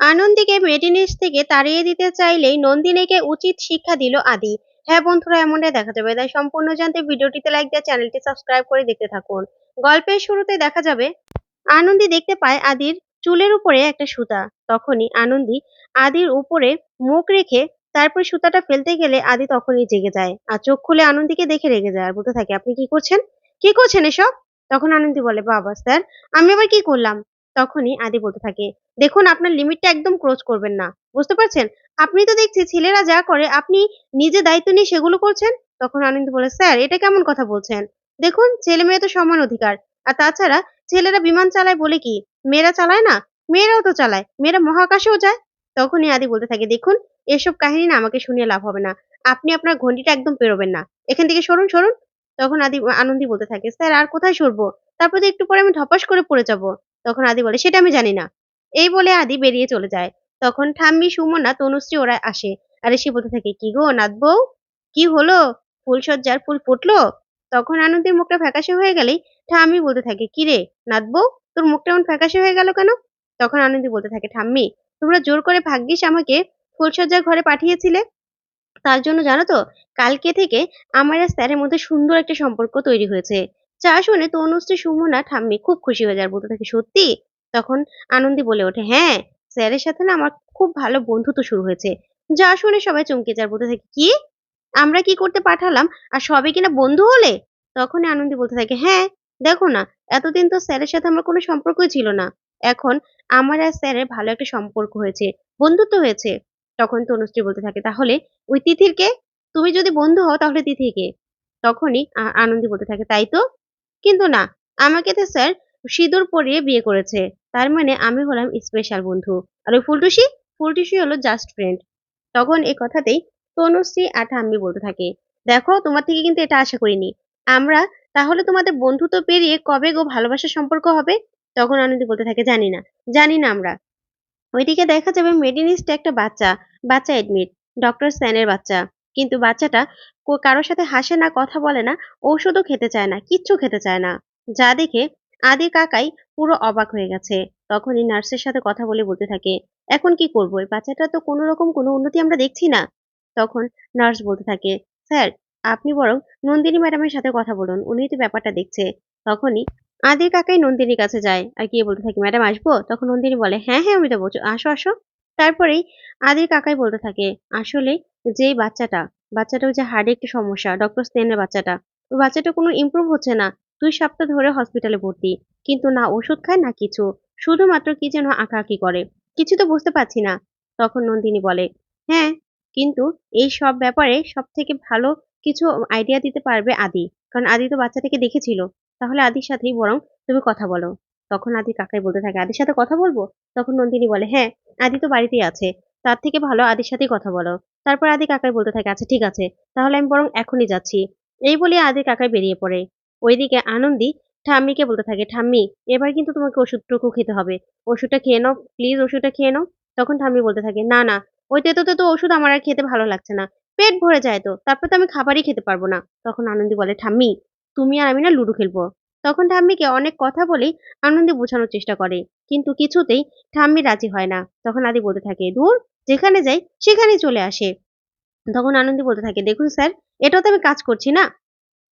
আনন্দীকে মেডিনিস থেকে তাড়িয়ে দিতে চাইলেই নন্দিনীকে উচিত শিক্ষা দিল আদি। হ্যাঁ বন্ধুরা, এমনটাই দেখা যাবে। তাই সম্পূর্ণ জানতে ভিডিওটিতে লাইক দিয়ে চ্যানেলটি সাবস্ক্রাইব করে দেখতে থাকুন। গল্পের শুরুতে দেখা যাবে, আনন্দী দেখতে পায় আদির চুলের উপরে একটা সুতা। তখনই আনন্দী আদির উপরে মুখ রেখে তারপর সুতাটা ফেলতে গেলে আদি তখনই জেগে যায় আর চোখ খুলে আনন্দীকে দেখে রেগে যায়। আর বলতে থাকে, আপনি কি করছেন? কি করছেন এসব? তখন আনন্দী বলে, বাবা, স্যার, আমি আবার কি করলাম? তখনই আদি বলতে থাকে, দেখুন, আপনার লিমিটটা একদম ক্রস করবেন না। বুঝতে পারছেন? আপনি তো দেখছি ছেলেরা যা করে, আপনি নিজে দায়িত্ব নিয়ে সেগুলো করছেন? তখন আনন্দ বলে, স্যার, এটা কেমন কথা বলছেন? দেখুন ছেলে মেয়ে তো সমান অধিকার। আর তাছাড়া ছেলেরা বিমান চালায় বলে কি, মেয়েরা চালায় না? মেয়েরাও তো চালায়। মেয়েরা মহাকাশেও যায়। তখনই আদি বলতে থাকে, দেখুন, এসব কাহিনী না আমাকে শুনিয়ে লাভ হবে না। আপনি আপনার ঘন্টিটা একদম পেরোবেন না। এখান থেকে সরুন সরুন। তখন আদি, আনন্দি বলতে থাকে, স্যার, আর কোথায় সরবো? তারপর একটু পরে আমি ধপাস করে পড়ে যাব। তখন আদি বলে, সেটা আমি জানি না। এই বলে আদি বেরিয়ে চলে যায়। তখন ঠাম্মি, সুমনা তনুশ্রী ওরা আসে আর এসে বলতে থাকে, কি গো নাথ বউ? কি হলো? ফুলসজ্জার ফুল ফুটলো? তখন আনন্দের মুখটা ফ্যাকাশে হয়ে গেলেই ঠাম্মি বলতে থাকে, কি রে নাথ বউ? তোর মুখটা এমন ফ্যাকাশে হয়ে গেল কেন? তখন আনন্দি বলতে থাকে, ঠাম্মি, তোমরা জোর করে ভাগ্যিস আমাকে ফুলসজ্জার ঘরে পাঠিয়েছিলে। তার জন্য জানো তো, কালকে থেকে আমার আর স্যারের মধ্যে সুন্দর একটা সম্পর্ক তৈরি হয়েছে। যা শুনে তনুশ্রী সুমনা ঠাম্মি খুব খুশি হয়ে যায় বলতে থাকে, সত্যি? তখন আনন্দি বলে ওঠে হ্যাঁ স্যারের সাথে না আমার খুব ভালো বন্ধুত্ব শুরু হয়েছে। যা শুনে সবাই চমকে যায় বলতে থাকে, কি? আমরা কি করতে পাঠালাম? আর সবে কিনা বন্ধু হলে? তখনই আনন্দি বলতে থাকে হ্যাঁ দেখো না, এতদিন তো স্যারের সাথে আমার কোনো সম্পর্কই ছিল না। এখন আমার আর স্যারের ভালো একটা সম্পর্ক হয়েছে, বন্ধুত্ব হয়েছে। তখন তনুশ্রী বলতে থাকে, তাহলে ওই তিথির কে? তুমি যদি বন্ধু হও তাহলে তিথি কে? তখনই আনন্দি বলতে থাকে, তাই তো? কিন্তু না, আমাকে তো স্যার সিঁদুর পরিয়ে বিয়ে করেছে। তার মানে আমি হলাম স্পেশাল বন্ধু। আর ওই ফুলটুসি? ফুলটুসি হলো জাস্ট ফ্রেন্ড তখন এই কথাতেই তনুশ্রী আর ঠাম্মি বলতে থাকে, দেখো, তোমার থেকে কিন্তু এটা আশা করিনি। আমরা, তাহলে তোমাদের বন্ধুত্ব পেরিয়ে কবে গো ভালোবাসার সম্পর্ক হবে? তখন আনন্দি বলতে থাকে, জানি না জানি না আমরা। ওইদিকে দেখা যাবে মেডিনিস্টে একটা বাচ্চা বাচ্চা এডমিট ডক্টর স্যানের বাচ্চা। কিন্তু বাচ্চাটা কারোর সাথে হাসে না, কথা বলে না, ঔষধও খেতে চায় না, কিচ্ছু খেতে চায় না। যা দেখে আদি কাকাই পুরো অবাক হয়ে গেছে। তখনই নার্সের সাথে কথা বলে বলতে থাকে, এখন কি করব? এই বাচ্চাটা তো কোনো রকম কোনো উন্নতি আমরা দেখছি না। তখন নার্স বলতে থাকে, স্যার, আপনি বরং নন্দিনী ম্যাডামের সাথে কথা বলুন উনি তো ব্যাপারটা দেখছে। তখনই আদি কাকাই নন্দিনীর কাছে যায় আর গিয়ে বলতে থাকে, ম্যাডাম, আসব? তখন নন্দিনী বলে হ্যাঁ হ্যাঁ আমি তো বলছো, আসো আসো। তারপরেই আদির কাকাই বলতে থাকে, আসলে যেই বাচ্চাটা বাচ্চাটা যে হার্টে একটু সমস্যা ডক্টর স্টেনের বাচ্চাটা, ওই বাচ্চাটা কোনো ইমপ্রুভ হচ্ছে না। দুই সপ্তাহ ধরে হসপিটালে ভর্তি, কিন্তু না ওষুধ খায় না কিছু, শুধুমাত্র কি যেন আঁকাআঁকি করে। কিছু তো বুঝতে পারছি না। তখন নন্দিনী বলে হ্যাঁ কিন্তু এই সব ব্যাপারে সব থেকে ভালো কিছু আইডিয়া দিতে পারবে আদি, কারণ আদি তো বাচ্চাটাকে দেখেছিল। তাহলে আদির সাথেই বরং তুমি কথা বলো। তখন আদি কাকাই বলতে থাকে, আদির সাথে কথা বলব? তখন নন্দিনী বলে হ্যাঁ আদি তো বাড়িতেই আছে, তার থেকে ভালো আদির সাথেই কথা বলো। তারপর আদি কাকাই বলতে থাকে আচ্ছা ঠিক আছে, তাহলে আমি বরং এখনই যাচ্ছি। এই বলে আদি কাকাই বেরিয়ে পড়ে। ওইদিকে আনন্দি ঠাম্মিকে বলতে থাকে, ঠাম্মি, এবার কিন্তু তোমাকে ওষুধটুকু খেতে হবে। ওষুধটা খেয়ে নাও প্লিজ ওষুধটা খেয়ে নাও। তখন ঠাম্মি বলতে থাকে, না না, ওই তেতো তো ওষুধ আমার আর খেতে ভালো লাগছে না। পেট ভরে যায় তো, তারপর তো আমি খাবারই খেতে পারব না। তখন আনন্দি বলে, ঠাম্মি, তুমি আর আমি না লুডো খেলব। তখন ঠাম্মিকে অনেক কথা বলেই আনন্দে বোঝানোর চেষ্টা করে, কিন্তু কিছুতেই ঠাম্মি রাজি হয় না। তখন আদি বলতে থাকে, দূর যেখানে যাই সেখানেই চলে আসে। তখন আনন্দি বলতে থাকে, দেখুন স্যার এটাও তো আমি কাজ করছি না?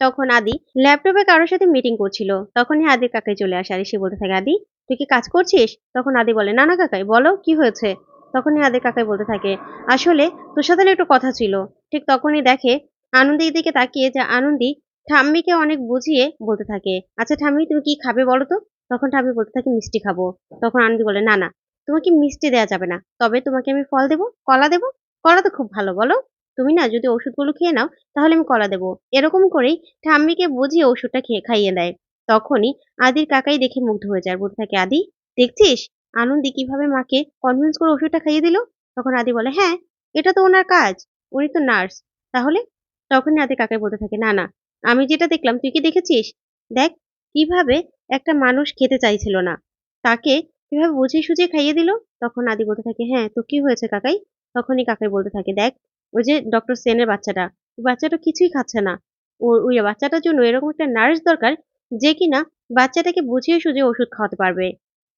তখন আদি ল্যাপটপে কারোর সাথে মিটিং করছিল। তখনই আদির কাকাই চলে আসে আর সে বলতে থাকে, আদি, তুই কি কাজ করছিস? তখন আদি বলে, না না কাকাই, বলো, কি হয়েছে? তখনই আদির কাকাই বলতে থাকে, আসলে তোর সাথে একটু কথা ছিল। ঠিক তখনই দেখে আনন্দির দিকে তাকিয়ে যে আনন্দি ঠাম্মিকে অনেক বুঝিয়ে বলতে থাকে আচ্ছা ঠাম্মি, তুমি কি খাবে বলো তো? তখন ঠাম্মি বলতে থাকে, মিষ্টি খাব। তখন আনন্দি বলে, না না তোমাকে মিষ্টি দেওয়া যাবে না। তবে তোমাকে আমি ফল দেবো, কলা দেবো। কলা তো খুব ভালো, বলো? তুমি না যদি ওষুধগুলো খেয়ে নাও, তাহলে আমি কলা দেবো। এরকম করেই ঠাম্মিকে বুঝিয়ে ওষুধটা খেয়ে খাইয়ে দেয়। তখনই আদির কাকাই দেখে মুগ্ধ হয়ে যায়। বলতে থাকে, আদি, দেখছিস? আনন্দি কীভাবে মাকে কনভিন্স করে ওষুধটা খাইয়ে দিল? তখন আদি বলে হ্যাঁ এটা তো ওনার কাজ। উনি তো নার্স। তাহলে? তখনই আদি কাকাই বলতে থাকে, না না, আমি যেটা দেখলাম, তুই কি দেখেছিস? দেখ, কীভাবে একটা মানুষ খেতে চাইছিল না। তাকে কীভাবে বুঝিয়ে সুঝিয়ে খাইয়ে দিল। তখন আদি বলতে থাকে হ্যাঁ তো কি হয়েছে কাকাই? তখনই কাকাই বলতে থাকে, দেখ, ওই যে ডক্টর সেনের বাচ্চাটা বাচ্চাটা কিছুই খাচ্ছে না। ও, ওই বাচ্চাটার জন্য এরকম একটা নার্স দরকার যে কিনা বাচ্চাটাকে বুঝিয়ে সুঝিয়ে ওষুধ খাওয়াতে পারবে,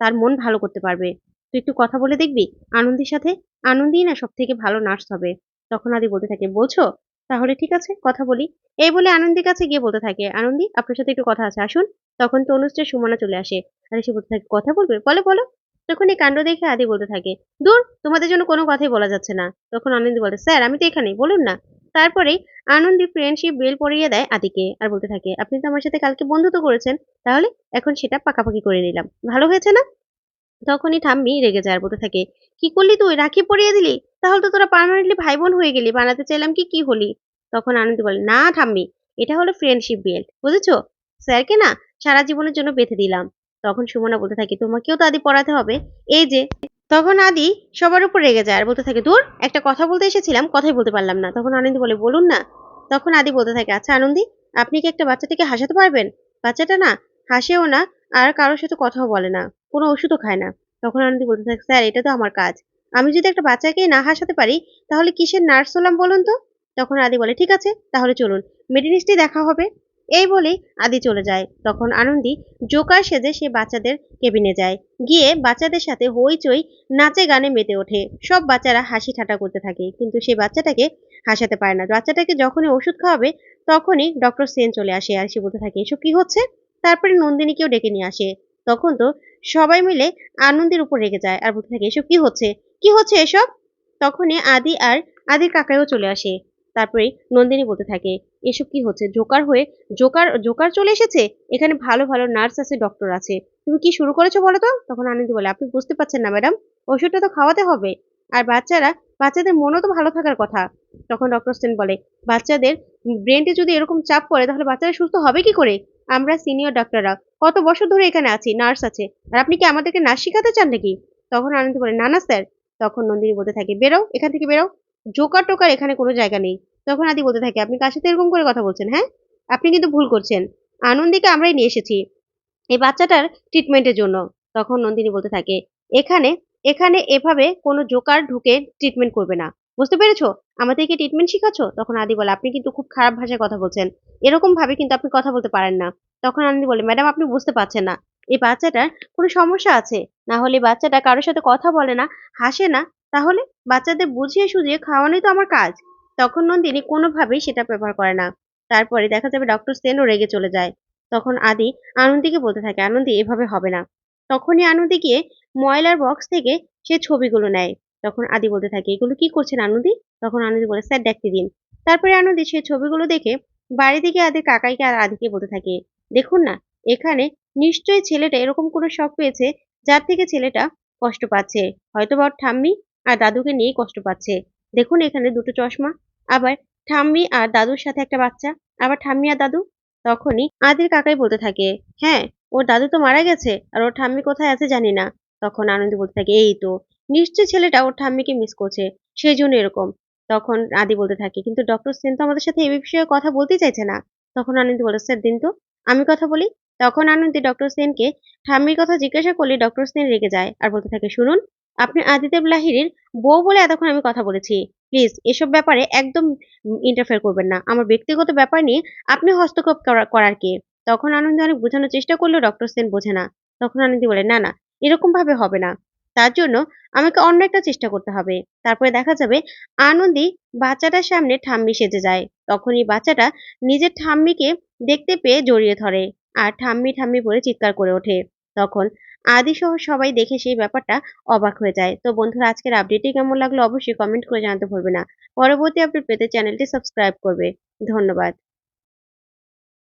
তার মন ভালো করতে পারবে। তুই একটু কথা বলে দেখবি, আনন্দির সাথে আনন্দই না সব থেকে ভালো নার্স হবে। তখন আদি বলতে থাকে, বলছো? তাহলে ঠিক আছে, কথা বলি। এই বলে আনন্দির কাছে গিয়ে বলতে থাকে, আনন্দি, আপনার সাথে একটু কথা আছে, আসুন। তখন তনুশ্রী সুমনা চলে আসে। আর এসে বলতে থাকে, কথা বলবে? বলে, বলো। তখন এই কাণ্ড দেখে আদি বলতে থাকে, দূর, তোমাদের জন্য কোনো কথাই বলা যাচ্ছে না। তখন আনন্দি বলে, স্যার, আমি তো এখানেই, বলুন না। তারপরেই আনন্দি ফ্রেন্ডশিপ বেল পরিয়ে দেয় আদিকে আর বলতে থাকে, আপনি তো আমার সাথে কালকে বন্ধুত্ব করেছেন, তাহলে এখন সেটা পাকাপাকি করে নিলাম। ভালো হয়েছে না? তখনই ঠাম্মি রেগে যায় আর বলতে থাকে, কি করলি তুই? রাখি পরিয়ে দিলি? তাহলে তো তোরা পার্মানেন্টলি ভাই বোন হয়ে গেলি, বানাতে চাইলাম কি কি হলি? তখন আনন্দ বলে, না ঠাম্মি, এটা হলো ফ্রেন্ডশিপ বেল্ট বুঝেছ? স্যারকে না সারা জীবনের জন্য বেঁধে দিলাম। তখন সুমনা বলতে থাকে, তোমাকেও তো আদি পড়াতে হবে। এই যে, তখন আদি সবার উপর রেগে যায় আর বলতে থাকে, দূর, একটা কথা বলতে এসেছিলাম, কথাই বলতে পারলাম না। তখন আনন্দি বলে, বলুন না। তখন আদি বলতে থাকে আচ্ছা আনন্দি, আপনি কি একটা বাচ্চাটাকে হাসাতে পারবেন? বাচ্চাটা না, হাসেও না আর কারোর সাথে কথাও বলে না, কোনো ওষুধও খায় না। তখন আনন্দি বলতে থাকে, স্যার, এটা তো আমার কাজ। আমি যদি একটা বাচ্চাকে না হাসাতে পারি, তাহলে কিসের নার্স হলাম বলুন তো? তখন আদি বলে, ঠিক আছে, তাহলে চলুন। মেডিনিস্টে দেখা হবে। এই বলেই আদি চলে যায়। তখন আনন্দি জোকার সেজে সে বাচ্চাদের কেবিনে যায়। গিয়ে বাচ্চাদের সাথে হইচই, নাচে গানে মেতে ওঠে। সব বাচ্চারা হাসি ঠাটা করতে থাকে, কিন্তু সে বাচ্চাটাকে হাসাতে পারে না। বাচ্চাটাকে যখনই ওষুধ খাওয়াবে, তখনই ডক্টর সেন চলে আসে আর সে বলতে থাকে, এসব কি হচ্ছে? তারপরে নন্দিনীকেও ডেকে নিয়ে আসে। তখন তো সবাই মিলে আনন্দের উপর রেগে যায় আর বলতে থাকে, এসব কি হচ্ছে? কি হচ্ছে এসব? তখনই আদি আর আদির কাকাও চলে আসে। তারপরে নন্দিনী বলতে থাকে, এসব কি হচ্ছে? জোকার হয়ে, জোকার জোকার চলে এসেছে? এখানে ভালো ভালো নার্স আছে, ডক্টর আছে। তুমি কি শুরু করেছ বলো তো? তখন আনন্দি বলে, আপনি বুঝতে পারছেন না, ম্যাডাম। ওষুধটা তো খাওয়াতে হবে। আর বাচ্চারা, বাচ্চাদের মনও তো ভালো থাকার কথা। তখন ডক্টর সেন বলে, বাচ্চাদের ব্রেনটে যদি এরকম চাপ পড়ে, তাহলে বাচ্চারা সুস্থ হবে কি করে? আমরা সিনিয়র ডাক্তাররা কত বছর ধরে এখানে আছি, নার্স আছে। আর আপনি কি আমাদেরকে নার্স শেখাতে চান নাকি? তখন আনন্দি বলে, না না, স্যার। তখন নন্দিনী বলতে থাকে, বেরো, এখান থেকে বেরো। জোকার টোকার এখানে কোনো জায়গা নেই। তখন আদি বলতে থাকে, আপনি কার সাথে এরকম করে কথা বলছেন হ্যাঁ? আপনি কিন্তু ভুল করছেন। আনন্দীকে আমরাই নিয়ে এসেছি এই বাচ্চাটার ট্রিটমেন্টের জন্য। তখন নন্দিনী বলতে থাকে, এখানে এখানে এভাবে কোনো জোকার ঢুকে ট্রিটমেন্ট করবে না। বুঝতে পেরেছ? আমাদেরকে ট্রিটমেন্ট শিখাচ্ছ? তখন আদি বলে, আপনি কিন্তু খুব খারাপ ভাষায় কথা বলছেন। এরকম ভাবে কিন্তু আপনি কথা বলতে পারেন না। তখন আনন্দি বলে, ম্যাডাম, আপনি বুঝতে পারছেন না। এই বাচ্চাটার কোনো সমস্যা আছে? না হলে বাচ্চাটা কারোর সাথে কথা বলে না, হাসে না তাহলে বাচ্চাদের বুঝিয়ে সুঝিয়ে খাওয়ানোই তো আমার কাজ। তখন নন্দিনী কোনোভাবেই সেটা ব্যবহার করে না। তারপরে দেখা যাবে ডক্টর সেনও রেগে চলে যায়। তখন আদি আনন্দীকে বলতে থাকে, আনন্দী, এভাবে হবে না। তখনই আনন্দী গিয়ে ময়লার বক্স থেকে সে ছবিগুলো নেয়। তখন আদি বলতে থাকে, এগুলো কি করছেন আনন্দী? তখন আনন্দী বলে, স্যার, দেখতে দিন। তারপরে আনন্দী সেই ছবিগুলো দেখে বাড়ি থেকে আদি কাকাইকে আর আদিকে বলতে থাকে, দেখুন না, এখানে নিশ্চয়ই ছেলেটা এরকম কোনো শখ পেয়েছে যার থেকে ছেলেটা কষ্ট পাচ্ছে। হয়তো বা ঠাম্মি আর দাদুকে নিয়েই কষ্ট পাচ্ছে। দেখুন এখানে দুটো চশমা, আবার ঠাম্মি আর দাদুর সাথে একটা বাচ্চা, আবার ঠাম্মি আর দাদু। তখনই আদির কাকাই বলতে থাকে হ্যাঁ ওর দাদু তো মারা গেছে, আর ওর ঠাম্মি কোথায় আছে জানি না। তখন আনন্দ বলতে থাকে, এই তো নিশ্চয় ছেলেটা ওর ঠাম্মিকে মিস করছে সেই জন্য এরকম। তখন আদি বলতে থাকে, কিন্তু ডক্টর সেন তো আমাদের সাথে এই বিষয়ে কথা বলতে চাইছে না। তখন আনন্দ বলে, স্যার, দিন তো, আমি কথা বলি? তখন আনন্দী ডক্টর সেনকে, ঠাম্মির কথা জিজ্ঞাসা করলে ডক্টর সেন রেগে যায়। আর বলতে থাকে, শুনুন আপনি আদিদেব লাহিড়ির বউ বলে এতক্ষণ আমি কথা বলেছি। প্লিজ, এসব ব্যাপারে একদম ইন্টারফেয়ার করবেন না। আমার ব্যক্তিগত ব্যাপার নিয়ে আপনি হস্তক্ষেপ করা- করার কে? তখন আনন্দী অনেক বোঝানোর চেষ্টা করলেও ডক্টর সেন বোঝে না। তখন আনন্দী বলে, না না, এরকম ভাবে হবে না। তার জন্য আমাকে অন্য একটা চেষ্টা করতে হবে। তারপরে দেখা যাবে আনন্দি বাচ্চাটার সামনে ঠাম্মি সেজে যায়। তখনই বাচ্চাটা নিজের ঠাম্মিকে দেখতে পেয়ে জড়িয়ে ধরে। আর ঠাম্মি ঠাম্মি বলে চিৎকার করে ওঠে। তখন আদি সহ সবাই দেখে সেই ব্যাপারটা অবাক হয়ে যায়। তো বন্ধুরা, আজকের আপডেটটি কেমন লাগল অবশ্যই কমেন্ট করে জানাতে ভুলবে না। পরবর্তী আপডেট পেতে চ্যানেলটি সাবস্ক্রাইব করবে। ধন্যবাদ।